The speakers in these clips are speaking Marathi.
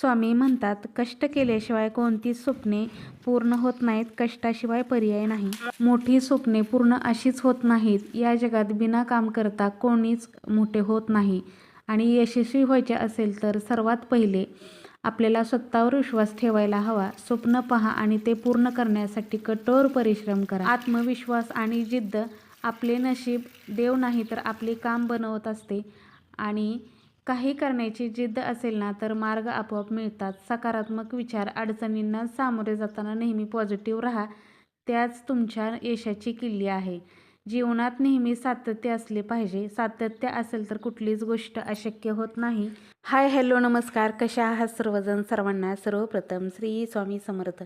स्वामी म्हणतात कष्ट केल्याशिवाय कोणतीच स्वप्ने पूर्ण होत नाहीत कष्टाशिवाय पर्याय नाही. मोठी स्वप्ने पूर्ण अशीच होत नाहीत. या जगात बिना काम करता कोणीच मोठे होत नाही. आणि यशस्वी व्हायचे असेल तर सर्वात पहिले आपल्याला स्वतःवर विश्वास ठेवायला हवा. स्वप्न पहा आणि ते पूर्ण करण्यासाठी कठोर परिश्रम करा. आत्मविश्वास आणि जिद्द आपले नशीब देव नाही तर आपले काम बनवत असते. आणि काही करण्याची जिद्द असेल ना तर मार्ग आपोआप मिळतात. सकारात्मक विचार अडचणींना सामोरे जाताना नेहमी पॉझिटिव्ह राहा. त्याच तुमच्या यशाची किल्ली आहे. जीवनात नेहमी सातत्य असले पाहिजे. सातत्य असेल तर कुठलीच गोष्ट अशक्य होत नाही. हाय हॅलो नमस्कार. कशा आहात सर्वजण? सर्वांना सर्वप्रथम श्री स्वामी समर्थ.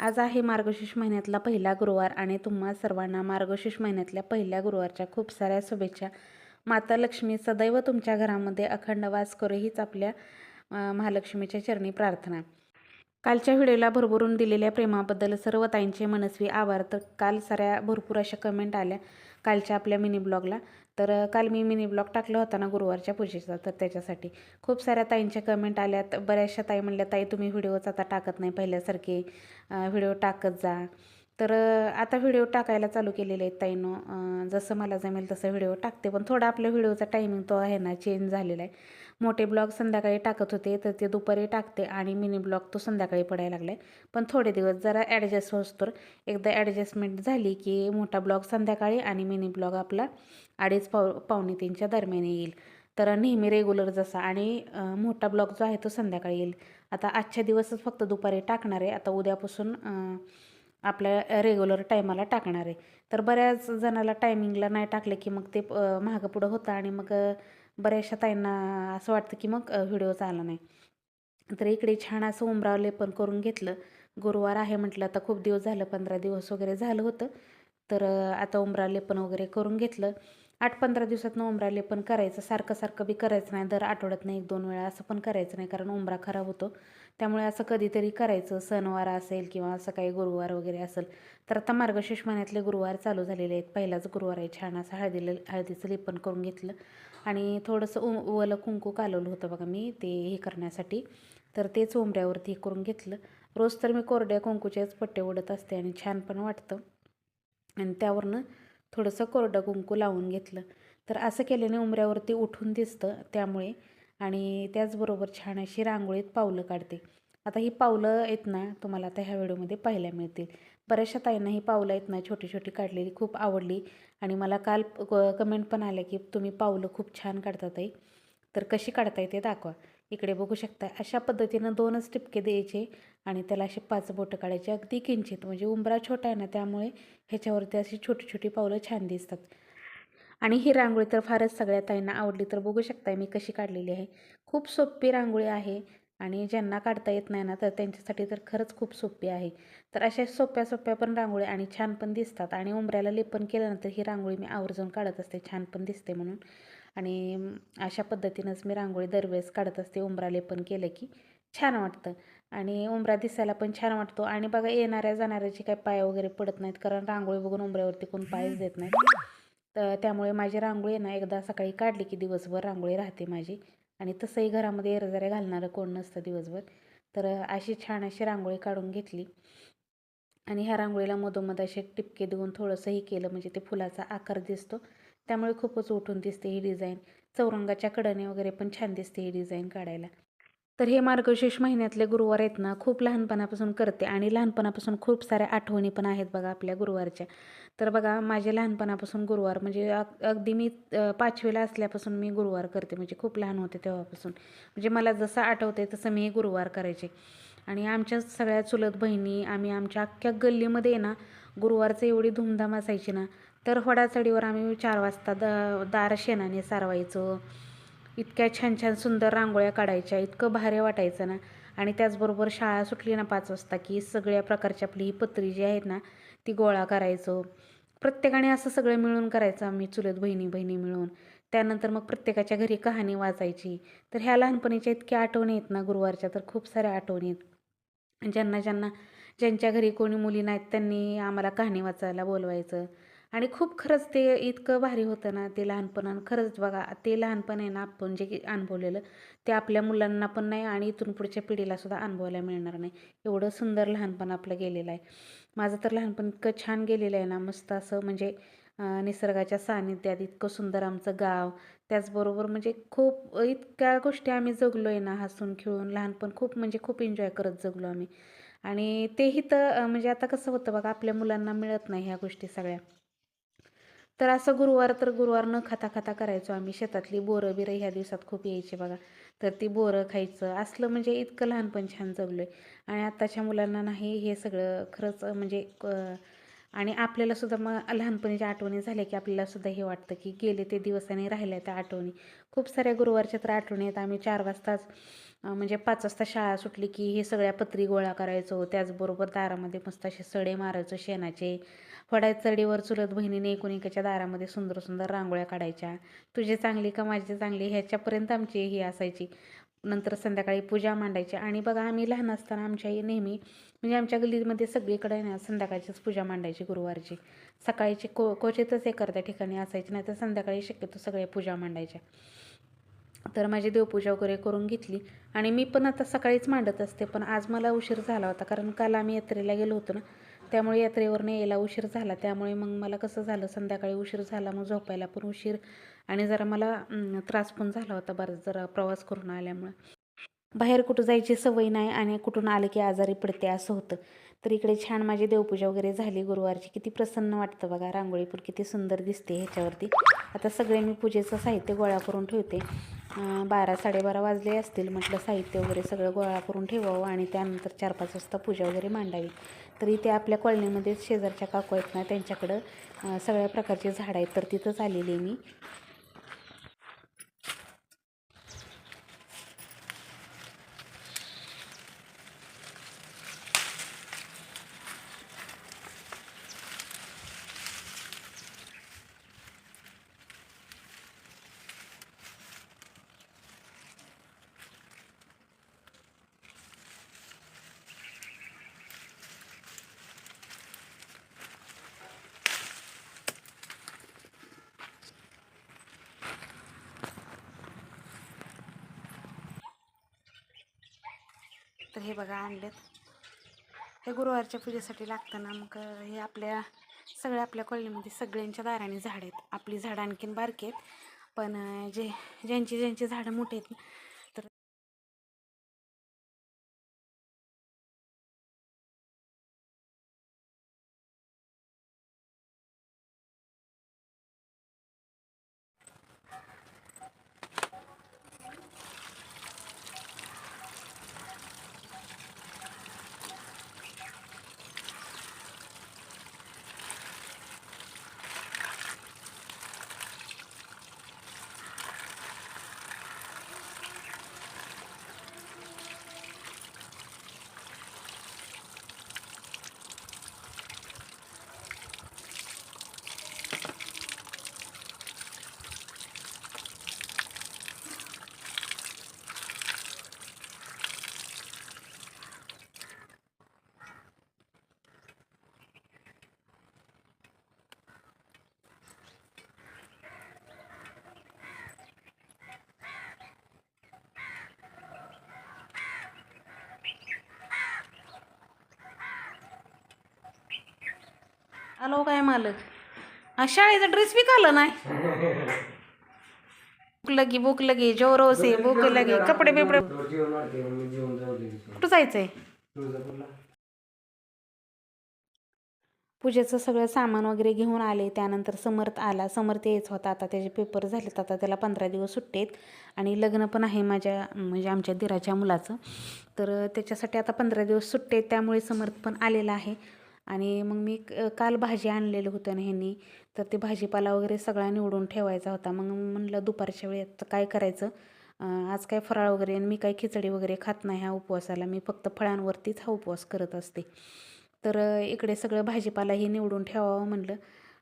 आज आहे मार्गशीर्ष महिन्यातला पहिला गुरुवार आणि तुम्हा सर्वांना मार्गशीर्ष महिन्यातल्या पहिल्या गुरुवारच्या खूप साऱ्या शुभेच्छा. माता लक्ष्मी सदैव तुमच्या घरामध्ये अखंड वास करू हीच आपल्या महालक्ष्मीच्या चरणी प्रार्थना. कालच्या व्हिडिओला भरभरून दिलेल्या प्रेमाबद्दल सर्व ताईंचे मनस्वी आभार. तर काल साऱ्या भरपूर अशा कमेंट आल्या कालच्या आपल्या मिनी ब्लॉगला. तर काल मी मिनी ब्लॉग टाकला होता ना गुरुवारच्या पूजेचा तर त्याच्यासाठी खूप साऱ्या ताईंच्या कमेंट आल्यात. बऱ्याचशा ताई म्हणल्या ताई तुम्ही व्हिडिओच आता टाकत नाही पहिल्यासारखे व्हिडिओ टाकत जा. तर आता व्हिडिओ टाकायला चालू केलेले आहेत ताईनं. जसं मला जमेल तसं व्हिडिओ टाकते. पण थोडा आपल्या व्हिडिओचा टायमिंग तो आहे ना चेंज झालेला आहे. मोठे ब्लॉग संध्याकाळी टाकत होते तर ते दुपारी टाकते आणि मिनी ब्लॉग तो संध्याकाळी पडायला लागला आहे पण थोडे दिवस जरा ॲडजस्ट तर एकदा ॲडजस्टमेंट झाली की मोठा ब्लॉग संध्याकाळी आणि मिनी ब्लॉग आपला अडीच पाव पावणे तीनच्या दरम्यान येईल. तर नेहमी रेग्युलर जसा आणि मोठा ब्लॉग जो आहे तो संध्याकाळी येईल. आता आजच्या दिवसच फक्त दुपारी टाकणार आहे. आता उद्यापासून आपल्या रेग्युलर टायमाला टाकणार आहे. तर बऱ्याच जणाला टायमिंगला नाही टाकले की मग ते महागं पुढं होतं आणि मग बऱ्याचशा ताईंना असं वाटतं की मग व्हिडिओच आला नाही. तर इकडे छान असं उमरावले लेपन करून घेतलं. गुरुवार आहे म्हटलं आता खूप दिवस झालं पंधरा दिवस वगैरे झालं होतं. तर आता उमरावले लेपन वगैरे करून घेतलं. आठ पंधरा दिवसातनं उमराले पण करायचं सारखं सारखं बी करायचं नाही. दर आठवड्यातनं एक दोन वेळा असं पण करायचं नाही कारण उमरा खराब होतो. त्यामुळे असं कधीतरी करायचं. सणवार असेल किंवा असं काही गुरुवार वगैरे असेल तर आता मार्गशीर्ष महिन्यातले गुरुवार चालू झालेले आहेत. पहिलाच गुरुवार आहे. छान असं हळदीला हळदीचं लेपन करून घेतलं. आणि थोडंसं उ ओलं कुंकू कालवलं होतं बघा मी ते हे करण्यासाठी. तर तेच उमऱ्यावरती हे करून घेतलं. रोज तर मी कोरड्या कुंकूचेच पट्टे ओढत असते आणि छान पण वाटतं. आणि त्यावरनं थोडंसं कोरडं कुंकू लावून घेतलं. तर असं केल्याने उमऱ्यावरती उठून दिसतं त्यामुळे आणि त्याचबरोबर छान अशी रांगोळीत पावलं काढते. आता ही पावलं आहेत ना तुम्हाला आता ह्या व्हिडिओमध्ये पाहायला मिळतील. बऱ्याचशा ताईंना ही पावलं आहेत ना छोटी छोटी काढलेली खूप आवडली आणि मला काल कमेंट पण आल्या की तुम्ही पावलं खूप छान काढता ताई. तर कशी काढताय ते दाखवा. इकडे बघू शकता अशा पद्धतीनं दोनच टिपके द्यायचे. आणि त्याला असे पाच बोटं काढायचे. अगदी किंचित म्हणजे उंबरा छोटा आहे ना त्यामुळे ह्याच्यावरती अशी छोटी छोटी पावलं छान दिसतात. आणि ही रांगोळी तर फारच सगळ्या ताईंना आवडली तर बघू शकताय मी कशी काढलेली आहे. खूप सोपी रांगोळी आहे आणि ज्यांना काढता येत नाही ना तर त्यांच्यासाठी तर खरंच खूप सोपी आहे. तर अशा सोप्या सोप्या पण रांगोळी आणि छान पण दिसतात. आणि उंबऱ्याला लेपन केल्यानंतर ही रांगोळी मी आवर्जून काढत असते छान पण दिसते म्हणून. आणि अशा पद्धतीनंच मी रांगोळी दरवेळेस काढत असते उंबरा लेपन केलं की. छान वाटतं. आणि उंबरा दिसायला पण छान वाटतो. आणि बघा येणाऱ्या जाणाऱ्याचे काही पाय वगैरे पडत नाहीत कारण रांगोळी बघून उंबऱ्यावरती कोण पायच देत नाहीत. तर त्यामुळे माझी रांगोळी ना एकदा सकाळी काढली की दिवसभर रांगोळी राहते माझी. आणि तसंही घरामध्ये एरझाऱ्या घालणारं कोण नसतं दिवसभर. तर अशी छान अशी रांगोळी काढून घेतली. आणि ह्या रांगोळीला मधोमध असे टिपके देऊन थोडंसंही केलं म्हणजे ते फुलाचा आकार दिसतो. त्यामुळे खूपच उठून दिसते ही डिझाईन. चौरंगाच्या कडने वगैरे पण छान दिसते ही डिझाईन काढायला. तर हे मार्गशीर्ष महिन्यातले गुरुवार आहेत ना खूप लहानपणापासून करते आणि लहानपणापासून खूप साऱ्या आठवणी पण आहेत बघा आपल्या गुरुवारच्या. तर बघा माझे लहानपणापासून गुरुवार म्हणजे अग अगदी मी पाचवीला असल्यापासून मी गुरुवार करते म्हणजे खूप लहान होते तेव्हापासून. म्हणजे मला जसं आठवते तसं मी गुरुवार करायचे. आणि आमच्या सगळ्या चुलत बहिणी आम्ही आमच्या अख्ख्या गल्लीमध्ये आहे ना गुरुवारचं एवढी धूमधाम असायची ना तर होडाचडीवर आम्ही चार वाजता द दार शेणाने सारवायचो. इतक्या छान छान सुंदर रांगोळ्या काढायच्या इतकं भारी वाटायचं ना. आणि त्याचबरोबर शाळा सुटली ना पाच वाजता की सगळ्या प्रकारची आपली ही पत्री जी आहेत ना ती गोळा करायचो. प्रत्येकाने असं सगळं मिळून करायचं आम्ही चुलत बहिणी बहिणी मिळून. त्यानंतर मग प्रत्येकाच्या घरी कहाणी वाचायची. तर ह्या लहानपणीच्या इतक्या आठवणी आहेत ना गुरुवारच्या तर खूप साऱ्या आठवणी आहेत. ज्यांना ज्यांना ज्यांच्या घरी कोणी मुली नाहीत त्यांनी आम्हाला कहाणी वाचायला बोलवायचं. आणि खूप खरंच ते इतकं भारी होतं ना ते लहानपण. खरंच बघा ते लहानपण आहे ना आपण जे की अनुभवलेलं ते आपल्या मुलांना पण नाही आणि इथून पुढच्या पिढीला सुद्धा अनुभवायला मिळणार नाही. एवढं सुंदर लहानपण आपलं गेलेलं आहे. माझं तर लहानपण इतकं छान गेलेलं आहे ना मस्त असं म्हणजे निसर्गाच्या सानिध्यात इतकं सुंदर आमचं गाव. त्याचबरोबर म्हणजे खूप इतक्या गोष्टी आम्ही जगलो आहे ना हसून खेळून लहानपण खूप म्हणजे खूप एन्जॉय करत जगलो आम्ही. आणि तेही तर म्हणजे आता कसं होतं बघा आपल्या मुलांना मिळत नाही ह्या गोष्टी सगळ्या. तर असं गुरुवार तर गुरुवार न खाता खाता करायचो आम्ही. शेतातली बोरं बिरं ह्या दिवसात खूप यायची बघा. तर ती बोरं खायचं. असलं म्हणजे इतकं लहानपण छान जगलो आहे आणि आत्ताच्या मुलांना नाही हे सगळं खरंच म्हणजे क- आणि आपल्यालासुद्धा मग लहानपणीच्या आठवणी झाल्या की आपल्यालासुद्धा हे वाटतं की गेले ते दिवस आणि राहिल्या त्या आठवणी. खूप साऱ्या गुरुवारच्या तर आठवणी आहेत. आम्ही चार वाजताच म्हणजे पाच वाजता शाळा सुटली की हे सगळ्या पत्री गोळा करायचो. त्याचबरोबर दारामध्ये मस्त असे सडे मारायचो शेणाचे. फडाय चढीवर चुलत बहिणीने एकूण एकाच्या दारामध्ये सुंदर सुंदर रांगोळ्या काढायच्या. तुझे चांगली का माझी चांगली? ह्याच्यापर्यंत आमची ही असायची. नंतर संध्याकाळी पूजा मांडायची. आणि बघा आम्ही लहान असताना आमच्या आई नेहमी म्हणजे आमच्या गल्लीमध्ये सगळीकडे ना संध्याकाळचीच पूजा मांडायची गुरुवारची. सकाळची को क्वचितच एखाद्या ठिकाणी असायची नाही तर संध्याकाळी शक्यतो सगळ्या पूजा मांडायच्या. तर माझी देवपूजा वगैरे करून घेतली. आणि मी पण आता सकाळीच मांडत असते पण आज मला उशीर झाला होता कारण काल आम्ही यात्रेला गेलो होतो ना त्यामुळे यात्रेवरनं यायला उशीर झाला. त्यामुळे मग मला कसं झालं संध्याकाळी उशीर झाला मग झोपायला पण उशीर आणि जरा मला त्रास पण झाला होता बराच जरा प्रवास करून आल्यामुळे. बाहेर कुठं जायची सवय नाही आणि कुठून आले की आजारी पडते असं होतं. तर इकडे छान माझी देवपूजा वगैरे झाली गुरुवारची. किती प्रसन्न वाटतं बघा. रांगोळीपूर किती सुंदर दिसते ह्याच्यावरती. आता सगळे मी पूजेचं साहित्य गोळा करून ठेवते. बारा साडेबारा वाजले असतील म्हटलं साहित्य वगैरे सगळं गोळा करून ठेवावं आणि त्यानंतर चार पाच वाजता पूजा वगैरे मांडावी. तर इथे आपल्या कॉलनीमध्ये शेजारच्या काकू आहेत ना त्यांच्याकडं सगळ्या प्रकारची झाडं आहेत. तर तिथंच आलेली आहे मी. तर हे बघा आणलेत. हे गुरुवारच्या पूजेसाठी लागतं ना मग हे आपल्या सगळ्या आपल्या कॉलनीमध्ये सगळ्यांच्या दाराने झाड आहेत. आपली झाडं आणखीन बारकी आहेत. पण जे ज्यांची ज्यांची झाडं मोठी आहेत ना तर आलो काय मालक? हा शाळेचा ड्रेस बी काला नाही. भूक लगी भूक लगी जोरो आहे भूक लगी. कपडे बिपडे कुठं जायचंय? पूजेचं सगळं सामान वगैरे घेऊन आले. त्यानंतर समर्थ आला. समर्थ यायच होता. आता त्याचे पेपर झालेत. आता त्याला पंधरा दिवस सुट्टेत आहेत. आणि लग्न पण आहे माझ्या म्हणजे आमच्या दिराच्या मुलाचं. तर त्याच्यासाठी आता पंधरा दिवस सुट्टे आहेत. त्यामुळे समर्थ पण आलेला आहे. आणि मग मी क- काल भाजी आणलेलं होतं ना ह्यांनी तर ते भाजीपाला वगैरे सगळा निवडून ठेवायचा होता. मग म्हणलं दुपारच्या वेळेत काय करायचं? आज काय फराळ वगैरे आणि मी काय खिचडी वगैरे खात नाही ह्या उपवासाला. मी फक्त फळांवरतीच हा उपवास करत असते. तर इकडे सगळं भाजीपाला हे निवडून ठेवावं म्हणलं.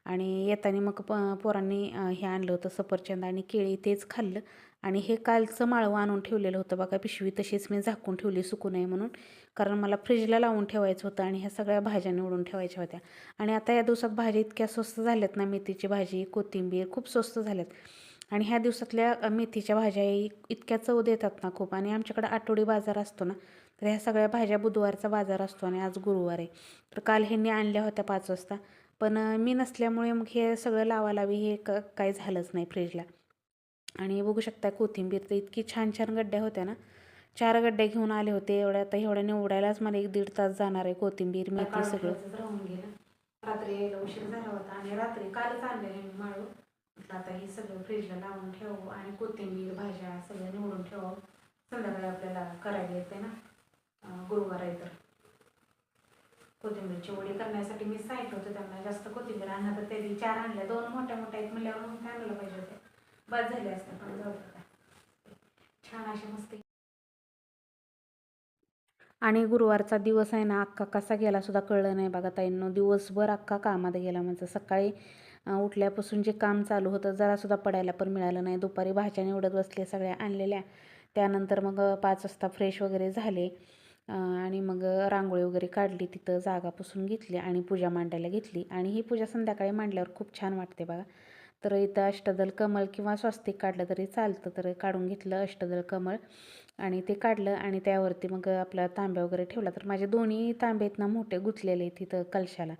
आणि येताना मग प पोरांनी हे आणलं होतं सफरचंद आणि केळी तेच खाल्लं. आणि हे कालचं माळवं आणून ठेवलेलं होतं. बघा पिशवी तशीच मी झाकून ठेवली सुकू नये म्हणून. कारण मला फ्रीजला लावून ठेवायचं होतं आणि ह्या सगळ्या भाज्या निवडून ठेवायच्या होत्या. आणि आता या दिवसात भाज्या इतक्या स्वस्त झाल्यात ना मेथीची भाजी कोथिंबीर खूप स्वस्त झाल्यात. आणि ह्या दिवसातल्या मेथीच्या भाज्या इतक्या चव देतात ना खूप. आणि आमच्याकडे आठवडी बाजार असतो ना तर ह्या सगळ्या भाज्या बुधवारचा बाजार असतो आणि आज गुरुवार आहे. तर काल ह्यांनी आणल्या होत्या पाच वाजता. पण मी नसल्यामुळे मग हे सगळं लावालावी हे क काही झालंच नाही फ्रीजला आणि बघू शकता कोथिंबीर तर इतकी छान छान गड्ड्या होत्या ना चार गड्ड्या घेऊन आले होते. एवढ्या आता एवढ्या निवडायलाच मला एक दीड तास जाणार आहे कोथिंबीर मेथी सगळं. राहून गेलं. रात्री यायला उशीर झाला होता आणि रात्री कालच आणलेले मी माळू. आता हे सगळं फ्रीजला लावून ठेवू आणि कोथिंबीर भाज्या सगळं निवडून ठेवावं. संध्याकाळी आपल्याला करायला येते ना. गुरुवार आहे तर. कोथिंबीरची वडी करण्यासाठी मी सांगितलं होतं त्यांना जास्त कोथिंबीर आणा तर त्यांनी चार आणल्या. दोन मोठ्या मोठ्या आहेत म्हणल्यावर मग काय आणायला पाहिजे होते. बाद झाले असते पण जाऊ. छान असे मस्त आणि गुरुवारचा दिवस आहे ना अख्खा कसा गेला सुद्धा कळलं नाही बघा ताईंनो. दिवसभर अख्खा कामात गेला म्हणजे सकाळी उठल्यापासून जे काम चालू होतं जरासुद्धा पडायला पण मिळालं नाही. दुपारी भाज्या निवडत बसले सगळ्या आणलेल्या. त्यानंतर मग पाच वाजता फ्रेश वगैरे झाले. आणि मग रांगोळी वगैरे काढली तिथं जागा पुसून घेतली आणि पूजा मांडायला घेतली. आणि ही पूजा संध्याकाळी मांडल्यावर खूप छान वाटते बघा. तर इथं अष्टदल कमळ किंवा स्वस्तिक काढलं तरी चालतं. तर काढून घेतलं अष्टदल कमळ आणि ते काढलं आणि त्यावरती मग आपला तांब्या वगैरे ठेवला. तर माझे दोन्ही तांबे आहेत ना मोठे गुंतलेले आहेत तिथं कलशाला.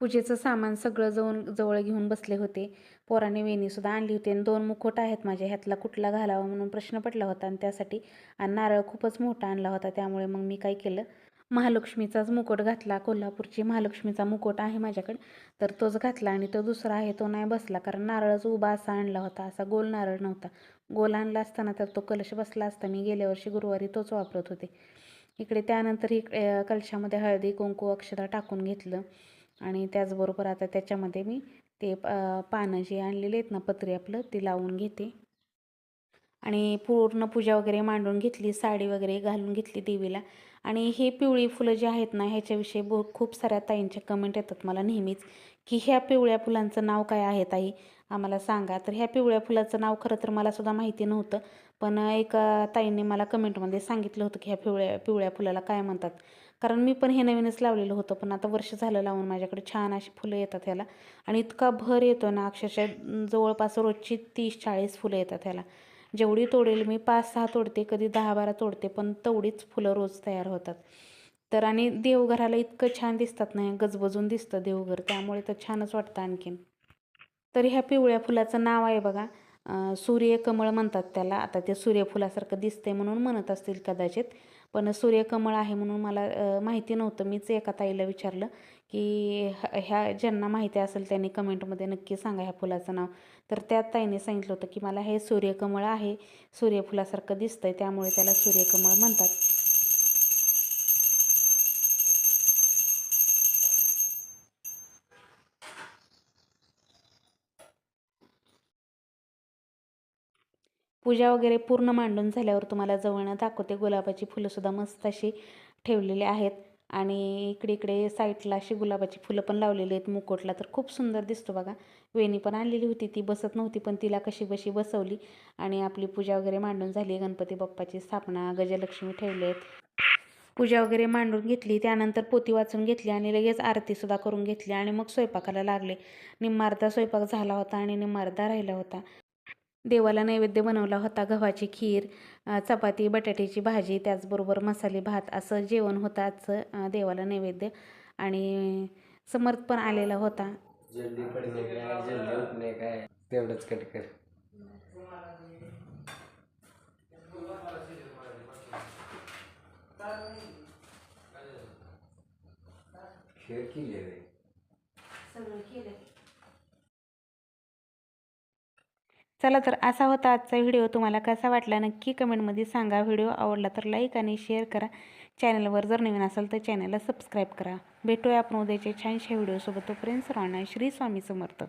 पूजेचं सामान सगळं जवळ जवळ घेऊन बसले होते. पोराने वेणीसुद्धा आणली होती आणि दोन मुखोट आहेत माझ्या ह्यातला कुठला घालावा म्हणून प्रश्न पडला होता आणि त्यासाठी आणि नारळ खूपच मोठा आणला होता. त्यामुळे मग मी काय केलं? महालक्ष्मीचाच मुकुट घातला. कोल्हापूरची महालक्ष्मीचा मुकुट आहे माझ्याकडे. तर तोच घातला आणि तो दुसरा आहे तो नाही बसला. कारण नारळच उभा असा आणला होता. असा गोल नारळ नव्हता. गोल आणला असताना तर तो कलश बसला असता. मी गेल्या वर्षी गुरुवारी तोच वापरत होते. इकडे त्यानंतर इकडे कलशामध्ये हळदी कुंकू अक्षता टाकून घेतलं. आणि त्याचबरोबर आता त्याच्यामध्ये मी ते पानं जे आणलेले आहेत ना पत्री आपलं ती लावून घेते. आणि पूर्ण पूजा वगैरे मांडून घेतली. साडी वगैरे घालून घेतली देवीला. आणि हे पिवळी फुलं जी आहेत ना ह्याच्याविषयी बो खूप साऱ्या ताईंच्या कमेंट येतात मला नेहमीच की ह्या पिवळ्या फुलांचं नाव काय आहे ताई? आम्हाला सांगा. तर ह्या पिवळ्या फुलाचं नाव खरं तर मला सुद्धा माहिती नव्हतं पण एका ताईंनी मला कमेंटमध्ये सांगितलं होतं की ह्या पिवळ्या पिवळ्या फुलाला काय म्हणतात. कारण मी पण हे नवीनच लावलेलं होतं पण आता वर्ष झालं लावून माझ्याकडे छान अशी फुलं येतात ह्याला. आणि इतका भर येतो ना अक्षरशः जवळपास रोजची तीस चाळीस फुलं येतात ह्याला. जेवढी तोडेल मी पाच सहा तोडते कधी दहा बारा तोडते पण तेवढीच फुलं रोज तयार होतात. तर आणि देवघराला इतकं छान दिसतात ना गजबजून दिसतं देवघर त्यामुळे तर छानच वाटतं आणखीन. तर ह्या पिवळ्या फुलाचं नाव आहे बघा सूर्यकमळ म्हणतात त्याला. आता ते सूर्यफुलासारखं दिसतंय म्हणून म्हणत असतील कदाचित पण सूर्यकमळ आहे म्हणून मला माहिती नव्हतं. मीच एका ताईला विचारलं की ह- ह्या ज्यांना माहिती असेल त्यांनी कमेंटमध्ये नक्की सांगा ह्या फुलाचं नाव. तर त्या ताईने सांगितलं होतं की मला हे सूर्यकमळ आहे सूर्यफुलासारखं दिसतंय त्यामुळे त्याला सूर्यकमळ म्हणतात. पूजा वगैरे पूर्ण मांडून झाल्यावर तुम्हाला जवळनं दाखवते. गुलाबाची फुलंसुद्धा मस्त अशी ठेवलेली आहेत. आणि इकडे इकडे साईडला अशी गुलाबाची फुलं पण लावलेली आहेत मुकोटला. तर खूप सुंदर दिसतो बघा. वेणी पण आणलेली होती. ती बसत नव्हती पण तिला कशी बशी बसवली आणि आपली पूजा वगैरे मांडून झाली. गणपती बाप्पाची स्थापना गजलक्ष्मी ठेवले आहेत. पूजा वगैरे मांडून घेतली. त्यानंतर पोती वाचून घेतली आणि लगेच आरतीसुद्धा करून घेतली आणि मग स्वयंपाकाला लागले. निम्मार्धा स्वयंपाक झाला होता आणि निम्मार्धा राहिला होता. देवाला नैवेद्य बनवला होता. गव्हाची खीर चपाती बटाट्याची भाजी त्याचबरोबर मसाले भात असं जेवण होतं आजचं देवाला नैवेद्य. आणि समर्थ पण आलेला होता. जल्दी पडणे काय जल्दी उठणे काय तेवढंच कट कर. खीर केली आहे सगळं केलं चला तर असा होता आजचा व्हिडिओ. तुम्हाला कसा वाटला नक्की कमेंटमध्ये सांगा. व्हिडिओ आवडला तर लाईक आणि शेअर करा. चॅनलवर जर नवीन असाल तर चॅनलला सबस्क्राईब करा. भेटूया आपण उद्याच्या छानशा व्हिडिओसोबत. तोपर्यंत सर्वांना श्री स्वामी समर्थ.